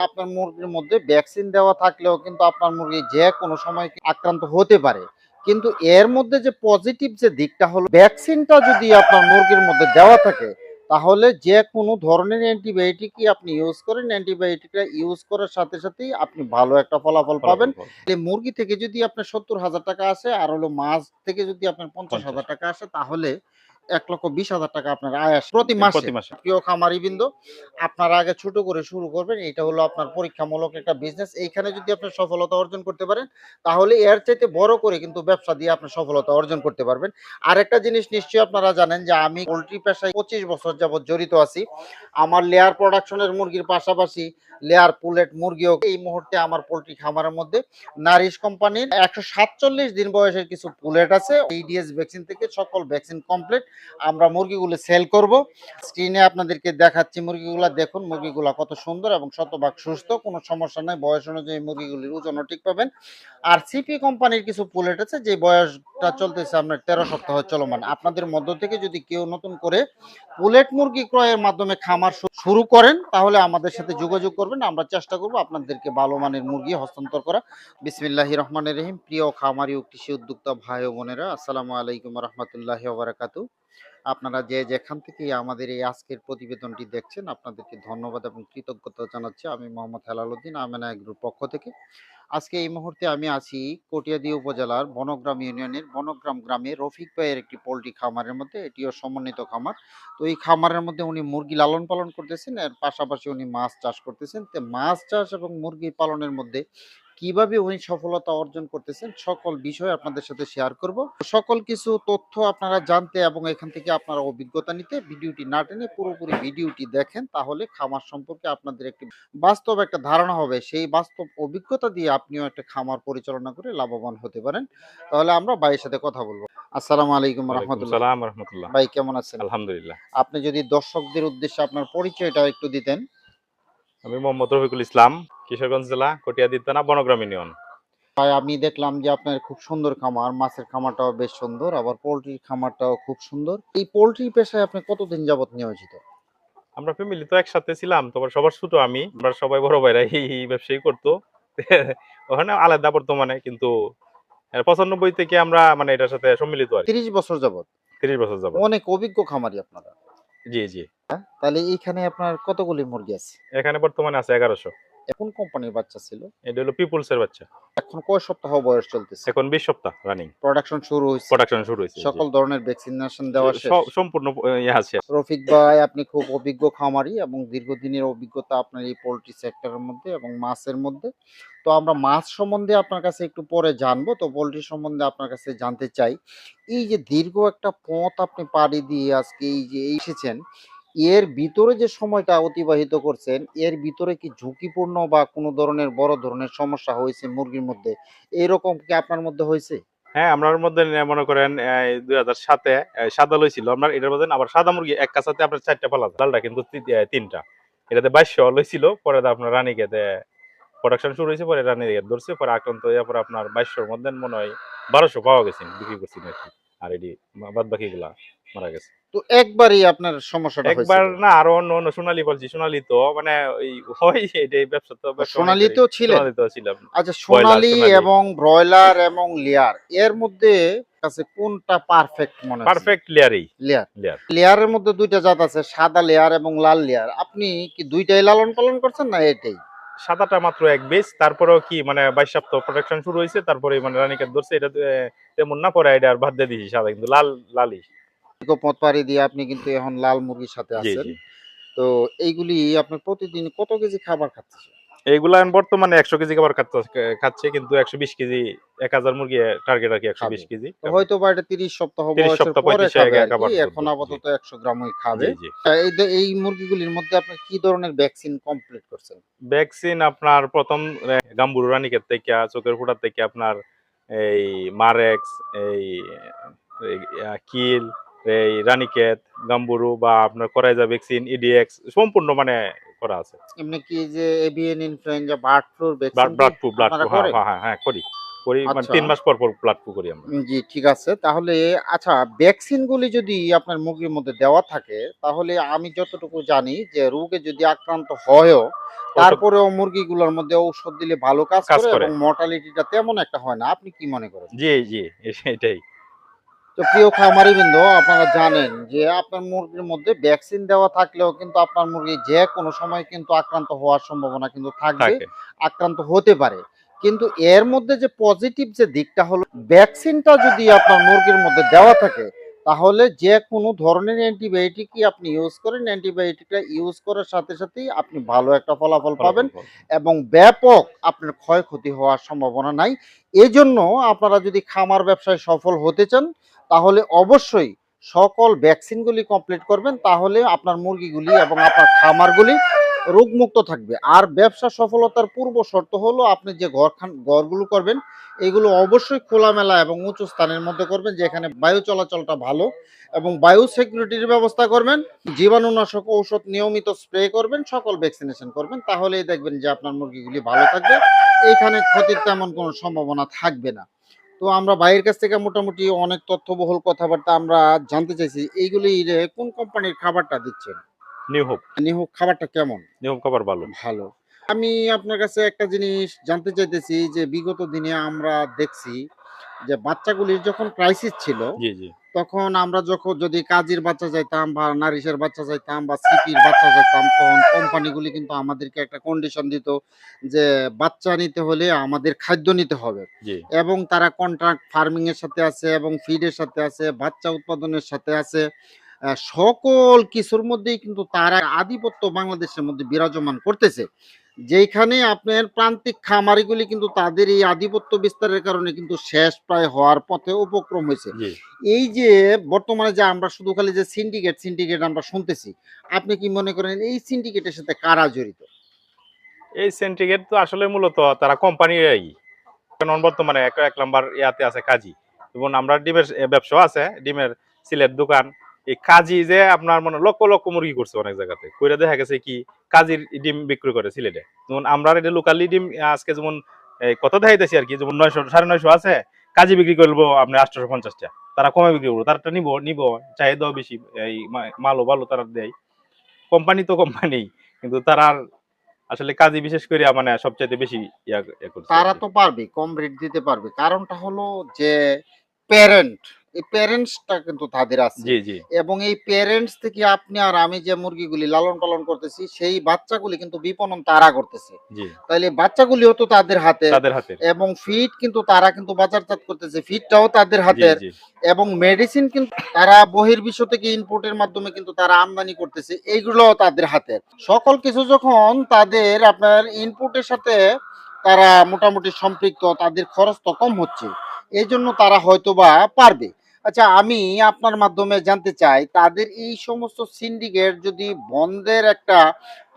আপনার মুরগির মধ্যে ভ্যাকসিন দেওয়া থাকলেও কিন্তু আপনার মুরগি যে কোনো সময় আক্রান্ত হতে পারে। কিন্তু এর মধ্যে যে পজিটিভ যে দিকটা হলো ভ্যাকসিনটা যদি আপনার মুরগির মধ্যে দেওয়া থাকে তাহলে যে কোনো ধরনের অ্যান্টিবায়োটিকই আপনি ইউজ করেন। অ্যান্টিবায়োটিকটা ইউজ করার সাথে সাথেই আপনি ভালো একটা ফলাফল পাবেন। মুরগি থেকে যদি আপনার সত্তর হাজার টাকা আসে আর হলো মাছ থেকে যদি আপনার পঞ্চাশ। হাজার টাকা আসে তাহলে এক লক্ষ বিশ হাজার টাকা আপনার আয় আসে প্রতি মাসে প্রতি মাসে। প্রিয় খামারি বিন্দু আপনারা আগে ছোট করে শুরু করবেন এটা হলো আপনার পরীক্ষামূলক একটা বিজনেস এইখানে যদি আপনি সফলতা অর্জন করতে পারেন তাহলে এর চাইতে বড় করে কিন্তু ব্যবসা দিয়ে আপনি সফলতা অর্জন করতে পারবেন। আর একটা জিনিস নিশ্চয়ই আপনারা জানেন যে আমি পোলট্রি পেশায় পঁচিশ বছর যাবত জড়িত আছি। আমার লেয়ার প্রোডাকশনের মুরগির পাশাপাশি লেয়ার পুলেট মুরগিও এই মুহূর্তে আমার পোলট্রি খামারের মধ্যে। নারিশ কোম্পানির একশো সাতচল্লিশ দিন বয়সের কিছু পুলেট আছে। ইডিএস ভ্যাকসিন থেকে সকল ভ্যাকসিন কমপ্লিট আমরা মুরগিগুলো সেল করব। স্ক্রিনে আপনাদেরকে দেখাচ্ছি মুরগিগুলো। দেখুন মুরগিগুলা কত সুন্দর এবং শতভাগ সুস্থ। কোনো সমস্যা নাই। বয়স অনুযায়ী মুরগিগুলির ওজনও ঠিক পাবেন। আর সিপি কোম্পানির কিছু পুলেট আছে, যে বয়সটা চলতেছে আপনার তেরো সপ্তাহ চলমান। আপনাদের মধ্য থেকে যদি কেউ নতুন করে পুলেট মুরগি ক্রয়ের মাধ্যমে খামার শুরু করেন, তাহলে আমাদের সাথে যোগাযোগ করবেন। আমরা চেষ্টা করব আপনাদেরকে ভালো মানের মুরগি হস্তান্তর করা। বিসমিল্লাহি রহমানের রহিম। প্রিয় খামারি ও কৃষি উদ্যোক্তা ভাই ও বোনেরা, আসসালামু আলাইকুম রহমতুল্লাহি ওবারাকাতু আপনারা যে যেখান থেকে আমাদের এই আজকের প্রতিবেদনটি দেখছেন, আপনাদেরকে ধন্যবাদ এবং কৃতজ্ঞতা জানাচ্ছি। আমি মোহাম্মদ হেলালুদ্দিন আমেনা গ্রুপ পক্ষ থেকে। আজকে এই মুহূর্তে আমি আছি কটিয়াদি উপজেলার বনগ্রাম ইউনিয়নের বনগ্রাম গ্রামে রফিক ভাইয়ের একটি পোলট্রি খামারের মধ্যে, এটিও সমন্বিত খামার। তো এই খামারের মধ্যে উনি মুরগি লালন পালন করতেছেন, এর পাশাপাশি উনি মাছ চাষ করতেছেন। তো মাছ চাষ এবং মুরগি পালনের মধ্যে কীভাবে উনি সফলতা অর্জন করতেছেন সকল বিষয় আপনাদের সাথে শেয়ার করব। সকল কিছু তথ্য আপনারা জানতে এবং এখান থেকে আপনারা অভিজ্ঞতা নিতে ভিডিওটি না টেনে পুরোপুরি ভিডিওটি দেখেন তাহলে খামার সম্পর্কে আপনাদের একটি বাস্তব একটা ধারণা হবে। সেই বাস্তব অভিজ্ঞতা দিয়ে আপনিও একটা খামার পরিচালনা করে লাভবান হতে পারেন। তাহলে আমরা ভাইয়ের সাথে কথা বলব। আসসালামু আলাইকুম রহমতুল্লাহ। রহমতুল্লাহ। ভাই কেমন আছেন? আলহামদুলিল্লাহ। আপনি যদি দর্শকদের উদ্দেশ্যে আপনার পরিচয়টা একটু দিতেন। আমি মোহাম্মদ রফিকুল ইসলাম কিশোরগঞ্জ জেলা কটিয়াদি থানা বনগ্রাম ইউনিয়ন। ভাই আমি দেখলাম যে আপনার খুব সুন্দর খামার মাছের খামারটাও বেশ সুন্দর আবার পোলট্রির খামারটাও খুব সুন্দর। এই পোলট্রি পেশায় আপনি কতদিন যাবত নিয়োজিত? আমরা ফ্যামিলি তো একসাথে ছিলাম তারপর সবার ছোট আমি আমরা সবাই বড় ভাইরা এই ব্যবসায়ী করতো। ওখানে আলাদা বর্তমানে কিন্তু পঁচানব্বই থেকে আমরা মানে এটার সাথে সম্মিলিত আর তিরিশ বছর যাবত তিরিশ বছর যাব অনেক অভিজ্ঞ খামারি আপনারা। জি জি। হ্যাঁ? তাহলে এখানে আপনার কতগুলি মুরগি আছে? এখানে বর্তমানে আছে এগারোশো। এখন কোম্পানির বাচ্চা ছিল। এটা হলো পিপুলস এর বাচ্চা। এখন কয় সপ্তাহ বয়স চলতেছে? এখন বিশ সপ্তাহ রানিং প্রোডাকশন শুরু হয়েছে প্রোডাকশন শুরু হয়েছে সকল ধরনের ভ্যাকসিনেশন দেওয়া শেষ। সম্পূর্ণ ইয়ে আছে রফিক ভাই আপনি খুব অভিজ্ঞ খামারি এবং দীর্ঘদিনের অভিজ্ঞতা আপনার এই পোলট্রি সেক্টরের মধ্যে এবং মাছের মধ্যে। তো আমরা মাছ সম্বন্ধে আপনার কাছে একটু পরে জানব। তো পোলট্রি সম্বন্ধে আপনার কাছে জানতে চাই। এই যে দীর্ঘ একটা পথ আপনি পাড়ি দিয়ে আজকে এই যে এসেছেন এর ভিতরে যে সময়টা অতিবাহিত করছেন, এর ভিতরে কি ঝুঁকিপূর্ণ বা কোনো ধরনের বড় ধরনের সমস্যা হয়েছে মুরগির মধ্যে? এরকম কি আপনার মধ্যে হয়েছে? হ্যাঁ আপনার মধ্যে মনে করেন দুই হাজার সাতে সাদা লইছিল। আপনার এটার মধ্যে আবার সাদা মুরগি, এক কাছাতে আপনার চারটা পালা লালটা কিন্তু তিনটা। এটাতে বাইশশো লইছিল, পরে আপনার রানী খেতে প্রোডাকশন শুরু হয়েছে, পরে রানী ধরছে, পরে আক্রান্ত হয়ে পরে আপনার বাইশশোর মধ্যে মনে হয় বারোশো পাওয়া গেছে, বিক্রি করছি আর এটি বাদ বাকি গুলা মারা গেছে। তো একবারই আপনার সমস্যাটা হয়েছে একবার না আরও অন্য অন্য সোনালি বলছি সোনালি তো মানে ওই হয় এটাই ব্যবসা তো ব্যবসা সোনালিতেও ছিলেন। সোনালিতেও ছিলাম। আচ্ছা সোনালী। সোনালী। এবং ব্রয়লার এবং লেয়ার এর মধ্যে কাছে কোনটা পারফেক্ট মনে হয় পারফেক্ট লেয়ারই। লেয়ার। লেয়ার। লেয়ারের মধ্যে দুইটা জাত আছে সাদা লেয়ার এবং লাল লেয়ার। আপনি কি দুইটাই লালন পালন করছেন না এটাই? সাদাটা মাত্র এক বেস তারপরেও কি মানে বাইশ সপ্তাহ প্রোটেকশন শুরু হয়েছে তারপরে মানে রানিকে ধরছে এটা তেমন না পরে এটা আর বাদ দিয়ে দিয়েছি সাদা কিন্তু লাল লালই। পথ পাড়ি দিয়ে আপনি কিন্তু এখন লাল মুরগির সাথে আছেন। তো এইগুলি আপনি প্রতিদিন কত কেজি খাবার খাচ্ছেন? এইগুলা বর্তমানে একশো কেজি খাবার খাচ্ছে- কিন্তু একশো বিশ কেজি এক হাজার মুরগি টার্গেট আর কি একশো বিশ কেজি। হয়তো বা এটা তিরিশ সপ্তাহ 30 সপ্তাহ, পরে 35 খাবে আর খাবার কি। খাবে, এখন আপাতত একশো গ্রামই খাবে। এই মুরগিগুলির মধ্যে আপনি কি ধরনের ভ্যাকসিন কমপ্লিট করছেন? ভ্যাকসিন আপনার প্রথম গাম্বুরু রানিকের থেকে চোখের ফুটার থেকে আপনার এই মারেক্স এই এই, কিল এই রানিকেত গাম্বুরু বা আপনার করাইজা ভ্যাকসিন ইডিএক্স সম্পূর্ণ মানে করা আছে। এমনি কি যে avian influenza bird floor vaccine blood blood flu blood flu হ্যাঁ হ্যাঁ হ্যাঁ করি। করি মানে আচ্ছা। তিন মাস পর পর প্লাট করি আমরা। জি ঠিক আছে। তাহলে আচ্ছা ভ্যাকসিনগুলি যদি আপনার মুরগির মধ্যে দেওয়া থাকে তাহলে আমি যতটুকু জানি যে রোগে যদি আক্রান্ত হয়ও তারপরেও মুরগিগুলোর মধ্যে ঔষধ দিলে ভালো কাজ করে। এবং মর্টালিটিটা তেমন একটা হয় না। আপনি কি মনে করেন? জি জি এটাই। তো প্রিয় খামারি বৃন্দ আপনারা জানেন যে আপনার মুরগির মধ্যে ভ্যাকসিন দেওয়া থাকলেও কিন্তু আপনার মুরগি যে কোনো সময় কিন্তু আক্রান্ত হওয়ার সম্ভাবনা কিন্তু থাকবে আক্রান্ত হতে পারে। কিন্তু এর মধ্যে যে পজিটিভ যে দিকটা হলো ভ্যাকসিনটা যদি আপনার মুরগির মধ্যে দেওয়া থাকে তাহলে যে কোনো ধরনের অ্যান্টিবায়োটিকই আপনি ইউজ করেন। অ্যান্টিবায়োটিকটা ইউজ করার সাথে সাথেই আপনি ভালো একটা ফলাফল পাবেন। এবং ব্যাপক আপনার ক্ষয়ক্ষতি হওয়ার সম্ভাবনা নাই। এজন্য আপনারা যদি খামার ব্যবসায় সফল হতে চান তাহলে অবশ্যই সকল ভ্যাকসিনগুলি কমপ্লিট করবেন, তাহলে আপনার মুরগিগুলি এবং আপনার খামারগুলি রোগমুক্ত থাকবে। আর ব্যবসা সফলতার পূর্ব শর্ত হলো আপনি যে ঘরখান ঘরগুলো করবেন, এগুলো অবশ্যই খোলামেলা এবং উঁচু স্থানের মধ্যে করবেন, যেখানে বায়ু চলাচলটা ভালো এবং বায়ু সিকিউরিটির ব্যবস্থা করবেন, জীবাণুনাশক ঔষধ নিয়মিত স্প্রে করবেন, সকল ভ্যাকসিনেশন করবেন, তাহলেই দেখবেন যে আপনার মুরগিগুলি ভালো থাকবে। এখানে ক্ষতির তেমন কোনো সম্ভাবনা থাকবে না। তো আমরা ভাইয়ের কাছ থেকে মোটামুটি অনেক তথ্যবহুল কথাবার্তা আমরা জানতে চাইছি। এইগুলি কোন কোম্পানির খাবারটা দিচ্ছেন? New hope. হোক খাবারটা কেমন? নিউ হোপ খাবার ভালো। ভালো। আমি আপনার কাছে একটা জিনিস জানতে চাইতেছি যে বিগত দিনে আমরা দেখছি যে বাচ্চাগুলির যখন ক্রাইসিস ছিল তখন আমরা যখন যদি কাজের বাচ্চা চাইতাম বা নারিশের বাচ্চা চাইতাম বা সিপির বাচ্চা চাইতাম তখন কোম্পানিগুলি কিন্তু আমাদেরকে একটা কন্ডিশন দিত যে বাচ্চা নিতে হলে আমাদের খাদ্য নিতে হবে। এবং তারা কন্ট্রাক্ট ফার্মিং এর সাথে আছে এবং ফিডের সাথে আছে বাচ্চা উৎপাদনের সাথে আছে। সকল কিছুর মধ্যেই কিন্তু তারা আধিপত্য বাংলাদেশের মধ্যে বিরাজমান করতেছে। যেখানে আপনার প্রান্তিক খামারিগুলি কিন্তু তাদের এই আধিপত্য বিস্তারের কারণে কিন্তু শেষ প্রায় হওয়ার পথে উপক্রম হয়েছে। এই যে বর্তমানে যে আমরা শুধু খালি যে সিন্ডিকেট সিন্ডিকেট আমরা শুনতেছি আপনি কি মনে করেন এই সিন্ডিকেটের সাথে কারা জড়িত? এই সিন্ডিকেট তো আসলে মূলত তারা কোম্পানিরাই কারণ বর্তমানে এক এক নাম্বার ইয়াতে আছে কাজী। এবং আমরা ডিমের ব্যবসা আছে ডিমের সিলেট দোকান এই কাজী যে আপনার মানে লক্ষ লক্ষ মুরগি করছে অনেক জায়গাতে। কইরা দেখা গেছে কি কাজীর ডিম বিক্রি করে সিলেটে। যেমন আমরা এটা লোকালি ডিম আজকে যেমন কত দেখাইতেছি আর কি যেমন নয়শো সাড়ে নয়শো আছে কাজী বিক্রি করব আপনি আটশোশো পঞ্চাশটা তারা কমে বিক্রি করব তারটা নিবো নিবো চাহিদাও বেশি এই মালও ভালো তারা দেয়। কোম্পানি তো কোম্পানি কিন্তু তারা আসলে কাজী বিশেষ করে মানে সবচাইতে বেশি তারা তো পারবে কম রেট দিতে পারবে। কারণটা হলো যে প্যারেন্ট এই প্যারেন্টসটা কিন্তু তাদের আছে। এবং এই প্যারেন্টস থেকে আপনি আর আমি যে মুরগিগুলি লালন পালন করতেছি সেই বাচ্চাগুলি কিন্তু বিপণন তারা করতেছে। জি। তাইলে বাচ্চাগুলিও তো তাদের হাতে। এবং ফিড কিন্তু তারা কিন্তু বাজারজাত করতেছে ফিডটাও তাদের হাতের। এবং মেডিসিন কিন্তু তারা বহির্বিশ্ব থেকে ইনপুটের মাধ্যমে কিন্তু তারা আমদানি করতেছে এইগুলো তাদের হাতের। সকল কিছু যখন তাদের আপনার ইনপুটের সাথে তারা মোটামুটি সম্পৃক্ত তাদের খরচ তো কম হচ্ছে। এই জন্য তারা হয়তো বা পারবে। আচ্ছা আমি আপনার মাধ্যমে জানতে চাই, তাদের এই সমস্ত সিন্ডিকেট যদি বন্ধের একটা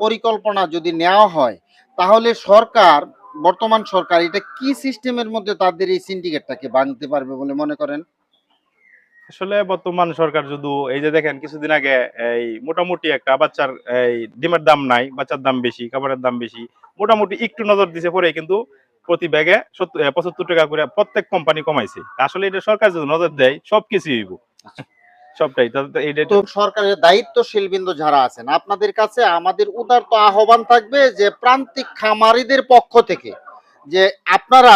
পরিকল্পনা যদি নেওয়া হয়, তাহলে সরকার, বর্তমান সরকার এটা কি সিস্টেমের মধ্যে তাদের এই সিন্ডিকেটটাকে ভাঙতে পারবে বলে মনে করেন? আসলে বর্তমান সরকার শুধু, এই যে দেখেন কিছুদিন আগে এই মোটামুটি একটা বাচ্চার এই ডিমের দাম নাই, বাচ্চার দাম বেশি, খাবারের দাম বেশি, মোটামুটি একটু নজর দিছে পরে কিন্তু প্রতি ব্যাগে পঁচাত্তর টাকা করে প্রত্যেক কোম্পানি কমাইছে। আসলে এটা সরকার যদি নজর দেয় সবকিছু হইব। সবটাই। তো সরকারের যারা আছেন, আপনাদের কাছে আমাদের উদারত আহ্বান থাকবে যে প্রান্তিক খামারিদের পক্ষ থেকে যে আপনারা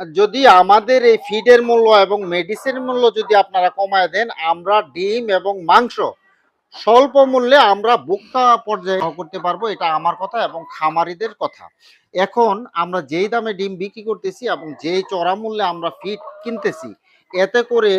যদি আমাদের এই ফিডের মূল্য এবং মূল্য যদি আপনারা কমায় দেন, আমরা ডিম এবং মাংস স্বল্প মূল্যে আমরা ভোক্তা পর্যায়ে করতে পারব, এটা আমার কথা এবং খামারিদের কথা। এখন আমরা যেই দামে ডিম বিক্রি করতেছি এবং যেই চড়া মূল্যে আমরা ফিড কিনতেছি, এতে করে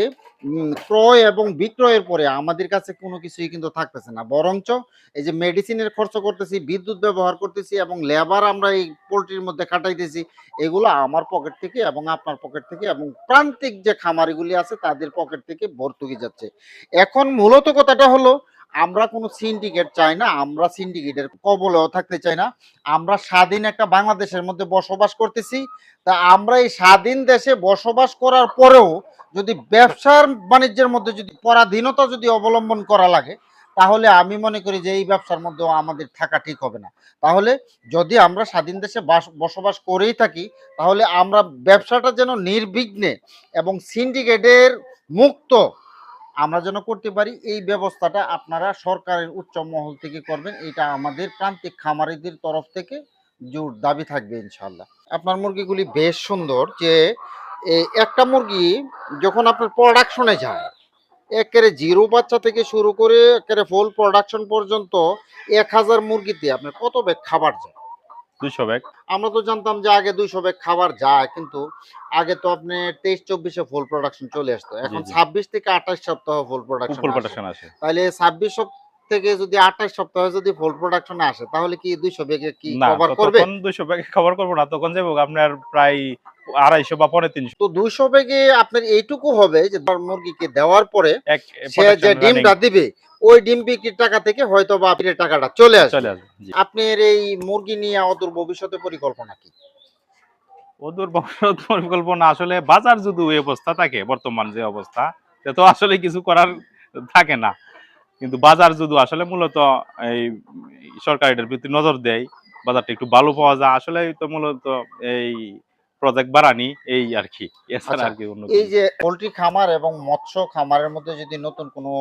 ক্রয় এবং বিক্রয়ের পরে আমাদের কাছে কোনো কিছুই কিন্তু থাকতেছে না। বরঞ্চ এই যে মেডিসিনের খরচ করতেছি, বিদ্যুৎ ব্যবহার করতেছি এবং লেবার আমরা এই পোলট্রির মধ্যে খাটাইতেছি, এগুলো আমার পকেট থেকে এবং আপনার পকেট থেকে এবং প্রান্তিক যে খামারিগুলি আছে তাদের পকেট থেকে ভর্তুকি যাচ্ছে। এখন মূলত কথাটা হলো আমরা কোনো সিন্ডিকেট চাই না, আমরা সিন্ডিকেটের কবলেও থাকতে চাই না। আমরা স্বাধীন একটা বাংলাদেশের মধ্যে বসবাস করতেছি। তা আমরা এই স্বাধীন দেশে বসবাস করার পরেও যদি ব্যবসার বাণিজ্যের মধ্যে যদি পরাধীনতা যদি অবলম্বন করা লাগে, তাহলে আমি মনে করি যে এই ব্যবসার মধ্যে আমাদের থাকা ঠিক হবে না। তাহলে যদি আমরা স্বাধীন দেশে বাস- বসবাস করেই থাকি, তাহলে আমরা ব্যবসাটা যেন নির্বিঘ্নে এবং সিন্ডিকেটের মুক্ত আমরা যেন করতে পারি, এই ব্যবস্থাটা আপনারা সরকারের উচ্চ মহল থেকে করবেন। এটা আমাদের প্রান্তিক খামারিদের তরফ থেকে জোর দাবি থাকবে ইনশাল্লাহ আপনার মুরগিগুলি বেশ সুন্দর যে একটা মুরগি যখন আপনার প্রোডাকশনে যায়, একেবারে জিরো বাচ্চা থেকে শুরু করে একেবারে ফুল প্রোডাকশন পর্যন্ত এক হাজার মুরগিতে আপনার কত ব্যাগ খাবার যায়? দুইশো ব্যাগ। আমরা তো জানতাম যে আগে দুইশো ব্যাগ খাবার যায় কিন্তু আগে তো আপনি তেইশ চব্বিশে ফুল প্রোডাকশন চলে আসতো। এখন জি। ছাব্বিশ থেকে আঠাশ সপ্তাহ ফুল প্রোডাকশন ফুল প্রোডাকশন আসে। তাহলে ছাব্বিশ সপ্তাহ থেকে যদি আঠাশ সপ্তাহে যদি ফুল প্রোডাকশন আসে তাহলে কি দুইশো ব্যাগে কি কভার করবে? তখন দুইশো ব্যাগ কভার করব না তখন যাব আপনার প্রায় আড়াইশো বা পরে তিনশো। তো দুইশো ব্যাগে আপনার এইটুকু হবে যে মুরগিকে দেওয়ার পরে সে যে ডিমটা দিবে ওই ডিম বিক্রির টাকা থেকে হয়তো বা আপনার টাকাটা চলে আসবে। চলে আসবে আপনার এই মুরগি নিয়ে অদূর ভবিষ্যতে পরিকল্পনা কি? ওদের ভবিষ্যৎ পরিকল্পনা আসলে বাজার যদি ওই অবস্থা থাকে বর্তমান যে অবস্থা তো আসলে কিছু করার থাকে না। কিন্তু বাজার যদি আসলে মূলত এই সরকার এটার প্রতি নজর দেয় বাজারটা একটু ভালো পাওয়া যায় আসলে তো মূলত এই প্রজেক্ট বাড়ানি এই আর কি এছাড়া আচ্ছা, আর কি অন্য এই যে পোল্ট্রি খামার এবং মৎস্য খামারের মধ্যে যদি নতুন কোনো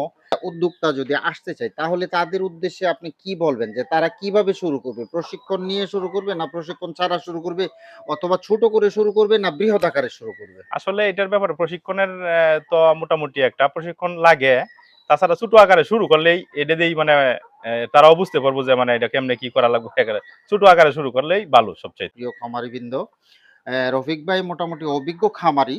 উদ্যোক্তা যদি আসতে চায় তাহলে তাদের উদ্দেশ্যে আপনি কি বলবেন? যে তারা কীভাবে শুরু করবে? প্রশিক্ষণ নিয়ে শুরু করবে না প্রশিক্ষণ ছাড়া শুরু করবে? অথবা ছোট করে শুরু করবে না বৃহৎ আকারে শুরু করবে? আসলে এটার ব্যাপারে প্রশিক্ষণের তো মোটামুটি একটা প্রশিক্ষণ লাগে। তাছাড়া ছোট আকারে শুরু করলেই এটা দিয়েই মানে তারাও বুঝতে পারব যে মানে এটা কেমনে কি করা লাগবে ছোট আকারে শুরু করলেই ভালো সবচেয়ে প্রিয় খামারিবৃন্দ রফিক ভাই মোটামুটি অভিজ্ঞ খামারি।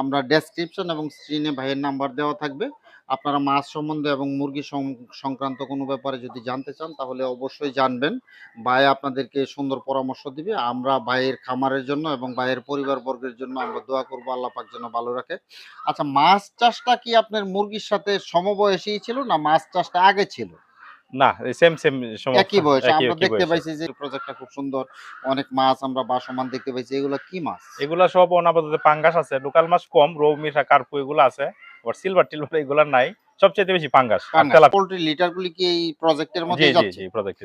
আমরা ডেসক্রিপশন এবং স্ক্রিনে ভাইয়ের নাম্বার দেওয়া থাকবে। আপনারা মাছ সম্বন্ধে এবং মুরগি সংক্রান্ত কোনো ব্যাপারে যদি জানতে চান, তাহলে অবশ্যই জানবেন। ভাই আপনাদেরকে সুন্দর পরামর্শ দিবে। আমরা ভাইয়ের খামারের জন্য এবং ভাইয়ের পরিবার বর্গের জন্য আমরা দোয়া করব আল্লাহ পাক যেন ভালো রাখে। আচ্ছা মাছ চাষটা কি আপনার মুরগির সাথে সমবয়সী ছিল না মাছ চাষটা আগে ছিল? না সেম সেম একই বয়সে আমরা দেখতে পাইছি যে প্রজেক্টটা খুব সুন্দর অনেক মাছ আমরা বাসমান দেখতে পাইছি এগুলো কি মাছ? এগুলা সব অনাপাতত পাঙ্গাস আছে লোকাল মাছ কম রৌ কার্পু এগুলো আছে আবার সিলভার টিলভার এগুলা নাই সবচেয়ে বেশি পাঙ্গাস পোল্ট্রি লিটার গুলি কি এই প্রজেক্টের মধ্যে যাচ্ছে?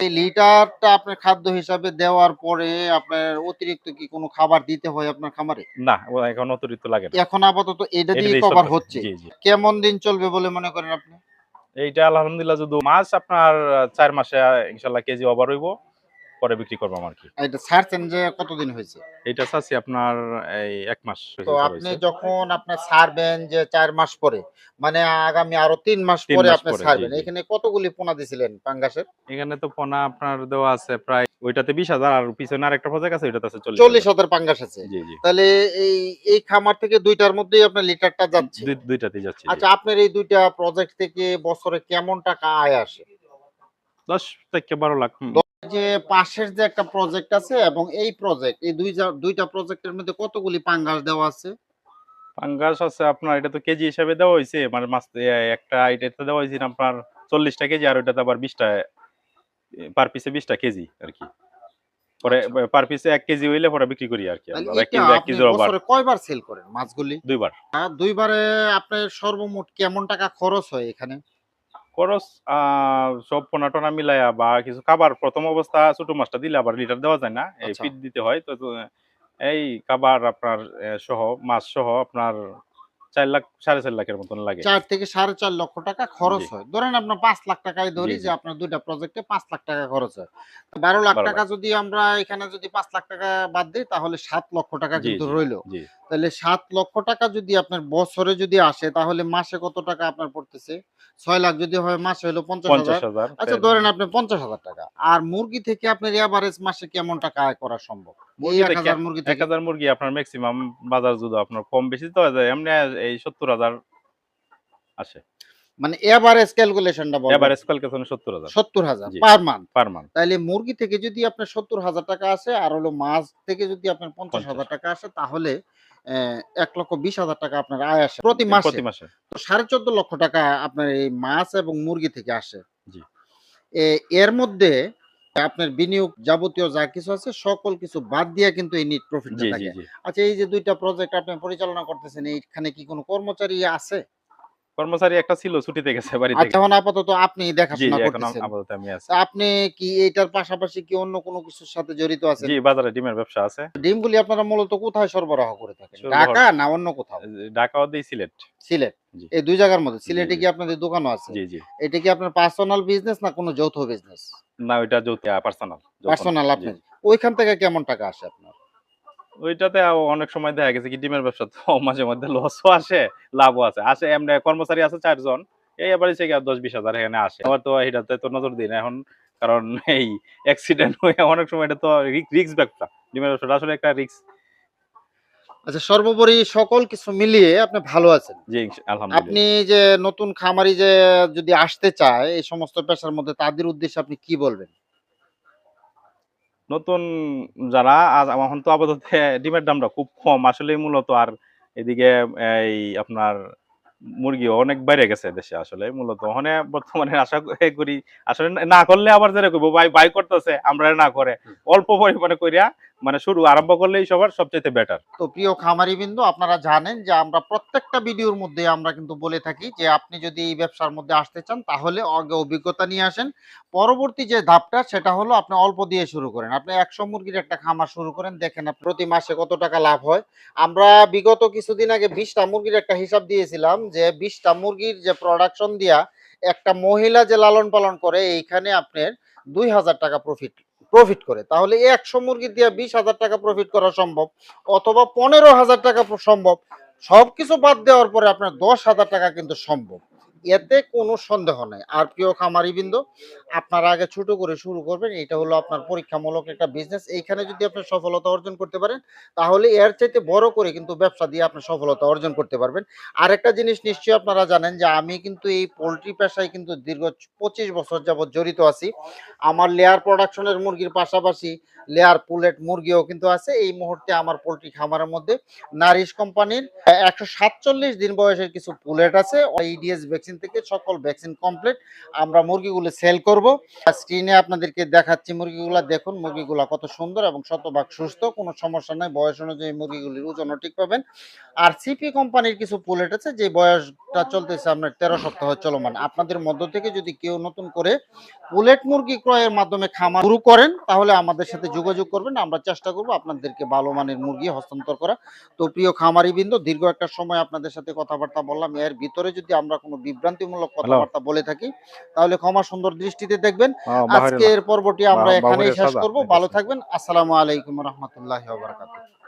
এই লিটারটা আপনার খাদ্য হিসাবে দেওয়ার পরে আপনার অতিরিক্ত কি কোনো খাবার দিতে হয় আপনার খামারে? না এখন অতিরিক্ত লাগে এখন আপাতত এটা দিয়ে কভার হচ্ছে। কেমন দিন চলবে বলে মনে করেন আপনি? এইটা আলহামদুলিল্লাহ যদি মাছ আপনার চার মাসে ইনশাল্লাহ কেজি ওভার হইব। পরে বিক্রি করব আমার কি? এটা ছাড়ছেন যে কতদিন হয়েছে? এইটা চাচ্ছি আপনার এই এক মাস তো আপনি যখন আপনার ছাড়বেন যে চার মাস পরে মানে আগামী আরও তিন মাস পরে আপনি ছাড়বেন এখানে কতগুলি পোনা দিছিলেন পাঙ্গাসের? এখানে তো পোনা আপনার দেওয়া আছে প্রায় ওইটাতে বিশ হাজার আর পিছনে আরেকটা প্রজেক্ট আছে ওইটাতে আছে চল্লিশ হাজার। পাঙ্গাস আছে। তাহলে এই এই খামার থেকে দুইটার মধ্যেই আপনার লিটারটা যাচ্ছে। দুই- দুইটাতেই যাচ্ছে আচ্ছা আপনার এই দুইটা প্রজেক্ট থেকে বছরে কেমন টাকা আয় আসে? দশ থেকে বারো লাখ। যে পাশের যে একটা প্রজেক্ট আছে এবং এই প্রজেক্ট এই দুই দুইটা প্রজেক্টের মধ্যে কতগুলি পাঙ্গাস দেওয়া আছে? পাঙ্গাস আছে আপনার এটা তো কেজি হিসাবে দেওয়া হয়েছে মানে মাছ একটা এটাতে দেওয়া হয়েছে আপনার চল্লিশটা কেজি আর ওইটাতে আবার বিশটা পার পিসে বিশটা কেজি আর কি। পরে পার পিসে এক কেজি হইলে পরে বিক্রি করি আর কি বছরে কয়বার সেল করেন মাছগুলি? দুইবার। দুইবারে আপনার সর্বমোট কেমন টাকা খরচ হয় এখানে? খরচ সব পোনা টোনা মিলাইয়া বা কিছু খাবার প্রথম অবস্থা ছোট মাছটা দিলে আবার লিটার দেওয়া যায় না এই আচ্ছা। ফিট দিতে হয় তো, এই খাবার আপনার সহ মাছ সহ আপনার চার লাখ সাড়ে চার লাখের মতন লাগে। চার থেকে সাড়ে চার লক্ষ টাকা খরচ হয়। ধরেন আপনার পাঁচ লাখ টাকায় ধরি। যে আপনার দুইটা প্রজেক্টে পাঁচ লাখ টাকা খরচ হয়। বারো লাখ টাকা যদি আমরা এখানে যদি পাঁচ লাখ টাকা বাদ দিই তাহলে সাত লক্ষ টাকা কিন্তু রইল। তাহলে সাত লক্ষ টাকা যদি আপনার বছরে যদি আসে তাহলে মাসে কত টাকা আপনার পড়তেছে? ছয় লাখ যদি হয় মাসে হলো পঞ্চাশ হাজার। আচ্ছা ধরেন আপনি পঞ্চাশ হাজার টাকা। আর মুরগি থেকে আপনার এভারেজ মাসে কেমন টাকা আয় করা সম্ভব? মুরগি থেকে- এক হাজার মুরগি আপনার ম্যাক্সিমাম বাজার যদি আপনার কম বেশি তো এমনি এই সত্তর হাজার আসে। মানে এভারেজ ক্যালকুলেশনটা হাজার। সত্তর হাজার পার মান্থ পার মান্থ তাহলে মুরগি থেকে যদি আপনার সত্তর হাজার টাকা আসে আর হলো মাছ থেকে যদি আপনার পঞ্চাশ পঞ্চাশ। হাজার টাকা আসে তাহলে এক লক্ষ বিশ হাজার টাকা আপনার আয় আসে প্রতি মাসে। প্রতি মাসে। তো সাড়ে চোদ্দ লক্ষ টাকা আপনার এই মাছ এবং মুরগি থেকে আসে। জি। এর মধ্যে আপনার বিনিয়োগ যাবতীয় যা কিছু আছে সকল কিছু বাদ দিয়ে কিন্তু এই নিট প্রফিট আচ্ছা এই যে দুইটা প্রজেক্ট আপনি পরিচালনা করতেছেন এইখানে কি কোনো কর্মচারী আছে? কর্মচারী একটা ছিল ছুটিতে গেছে বাড়ি থেকে আচ্ছা এখন আপাতত আপনি দেখাশোনা জি এখন করতেছেন। আপাতত আমি আছি। আপনি কি এটার পাশাপাশি কি অন্য কোনো কিছুর সাথে জড়িত আছেন? জি বাজারে ডিমের ব্যবসা আছে। ডিমগুলি আপনারা মূলত কোথায় সরবরাহ করে থাকেন? ঢাকা না অন্য কোথাও? ঢাকাও দিই সিলেট। সিলেট? এই দুই জায়গার মধ্যে। সিলেটে কি আপনাদের দোকানও আছে? জি জি। এটা কি আপনার পার্সোনাল বিজনেস না কোনো যৌথ বিজনেস না ওইটা যৌথ পার্সোনাল পার্সোনাল আপনি ওইখান থেকে কেমন টাকা আসে আপনার? ওইটাতে অনেক সময় দেখা গেছে কি ডিমের ব্যবসা তো মাঝে মধ্যে লসও আসে লাভও আছে। আসে এমনি কর্মচারী আছে চারজন এই এবার থেকে দশ বিশ হাজার এখানে আসে। আবার তো এটাতে তো নজর দিই না এখন কারণ এই অ্যাক্সিডেন্ট হয়ে অনেক সময় এটা তো রিক্স ব্যবসা ডিমের ব্যবসাটা আসলে একটা রিক্স আচ্ছা সর্বোপরি সকল কিছু মিলিয়ে আপনি ভালো আছেন। জি আলহামদুলিল্লাহ। আপনি যে নতুন খামারি যে যদি আসতে চায় এই সমস্ত পেশার মধ্যে তাদের উদ্দেশ্যে আপনি কি বলবেন? নতুন যারা আজ এখন তো আপাতত ডিমের দামটা খুব কম। আসলে মূলত আর এদিকে এই আপনার মুরগিও অনেক বাইরে গেছে দেশে আসলে। মূলত ওখানে বর্তমানে আশা করি আসলে না করলে আবার যারা করব ভাই ভাই করতেছে আমরা না করে। অল্প পরিমাণে করিয়া মানে শুরু, আরম্ভ করলেই সবার সবচেয়ে বেটার তো প্রিয় খামারি বিন্দু আপনারা জানেন যে আমরা প্রত্যেকটা ভিডিওর মধ্যে আমরা কিন্তু বলে থাকি যে আপনি যদি এই ব্যবসার মধ্যে আসতে চান, তাহলে আগে অভিজ্ঞতা নিয়ে আসেন। পরবর্তী যে ধাপটা, সেটা হলো আপনি অল্প দিয়ে শুরু করেন। আপনি একশো মুরগির একটা খামার শুরু করেন, দেখেন প্রতি মাসে কত টাকা লাভ হয়। আমরা বিগত কিছুদিন আগে বিশটা মুরগির একটা হিসাব দিয়েছিলাম যে বিশটা মুরগির যে প্রোডাকশন দিয়া একটা মহিলা যে লালন পালন করে, এইখানে আপনার দুই হাজার টাকা প্রফিট প্রফিট করে, তাহলে একশো মুরগি দিয়ে বিশ হাজার টাকা প্রফিট করা সম্ভব, অথবা পনেরো হাজার টাকা সম্ভব, সবকিছু বাদ দেওয়ার পরে আপনার দশ হাজার টাকা কিন্তু সম্ভব। এতে কোনো সন্দেহ নেই। আর প্রিয় খামারি বিন্দু আপনারা আগে ছোট করে শুরু করবেন। এটা হলো আপনার পরীক্ষামূলক একটা বিজনেস এইখানে যদি আপনি সফলতা অর্জন করতে পারেন, তাহলে এর চাইতে বড় করে কিন্তু ব্যবসা দিয়ে আপনি সফলতা অর্জন করতে পারবেন। আরেকটা জিনিস নিশ্চয়ই আপনারা জানেন যে, আমি কিন্তু এই পোলট্রি পেশায় কিন্তু দীর্ঘ পঁচিশ বছর যাবত জড়িত আছি। আমার লেয়ার প্রোডাকশনের মুরগির পাশাপাশি লেয়ার পুলেট মুরগিও কিন্তু আছে। এই মুহূর্তে আমার পোলট্রি খামারের মধ্যে নারিশ কোম্পানির একশো সাতচল্লিশ দিন বয়সের কিছু পুলেট আছে। ইডিএস ভ্যাকসিন থেকে সকল ভ্যাকসিন কমপ্লিট আমরা মুরগিগুলো সেল করব। স্ক্রিনে আপনাদেরকে দেখাচ্ছি মুরগিগুলা। দেখুন মুরগিগুলা কত সুন্দর এবং শতভাগ সুস্থ। কোনো সমস্যা নাই। বয়স অনুযায়ী মুরগিগুলির ওজনও ঠিক পাবেন। আর সিপি কোম্পানির কিছু পুলেট আছে। যে বয়সটা চলতেছে আপনার তেরো সপ্তাহ চলমান। আপনাদের মধ্য থেকে যদি কেউ নতুন করে পুলেট মুরগি ক্রয়ের মাধ্যমে খামার শুরু করেন, তাহলে আমাদের সাথে যোগাযোগ করবেন। আমরা চেষ্টা করব আপনাদেরকে ভালো মানের মুরগি হস্তান্তর করা। তো প্রিয় খামারি বিন্দু দীর্ঘ একটা সময় আপনাদের সাথে কথাবার্তা বললাম। এর ভিতরে যদি আমরা কোনো বিভ্রান্তিমূলক কথাবার্তা বলে থাকি তাহলে ক্ষমা সুন্দর দৃষ্টিতে দেখবেন। আজকের পর্বটি আমরা এখানেই শেষ করব। ভালো থাকবেন। আসসালামু আলাইকুম রহমতুল্লাহ বারাকাতুহ।